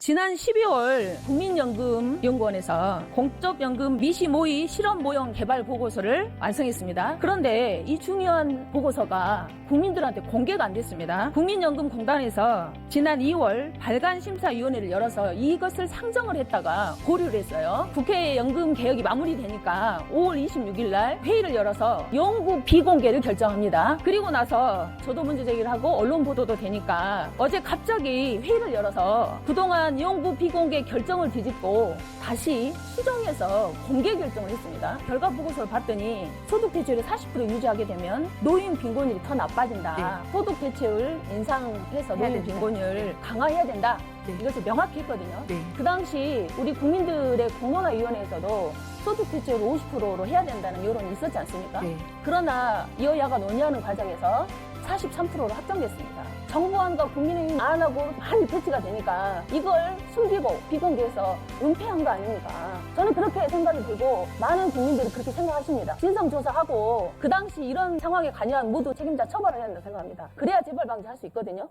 지난 12월 국민연금연구원에서 공적연금 미시 모의 실험 모형 개발 보고서를 완성했습니다. 그런데 이 중요한 보고서가 국민들한테 공개가 안 됐습니다. 국민연금공단에서 지난 2월 발간심사위원회를 열어서 이것을 상정을 했다가 보류를 했어요. 국회 연금 개혁이 마무리되니까 5월 26일 날 회의를 열어서 연구 비공개를 결정합니다. 그리고 나서 저도 문제 제기를 하고 언론 보도도 되니까 어제 갑자기 회의를 열어서 그동안 연구 비공개 결정을 뒤집고 다시 수정해서 공개 결정을 했습니다. 결과 보고서를 봤더니 소득 대체율을 40% 유지하게 되면 노인 빈곤율이 더 나빠진다. 소득 대체율 인상해서 해야 노인. 빈곤율 강화해야 된다. 네. 이것을 명확히 했거든요. 네. 그 당시 우리 국민들의 공론화위원회에서도 소득 대체율 50%로 해야 된다는 여론이 있었지 않습니까? 네. 그러나 여야가 논의하는 과정에서 43%로 확정됐습니다. 정부안과 국민의힘 안 하고 많이 배치가 되니까 이걸 숨기고 비공개해서 은폐한 거 아닙니까? 저는 그렇게 생각이 들고 많은 국민들이 그렇게 생각하십니다. 진상조사하고 그 당시 이런 상황에 관여한 모두 책임자 처벌을 해야 한다고 생각합니다. 그래야 재벌 방지할 수 있거든요.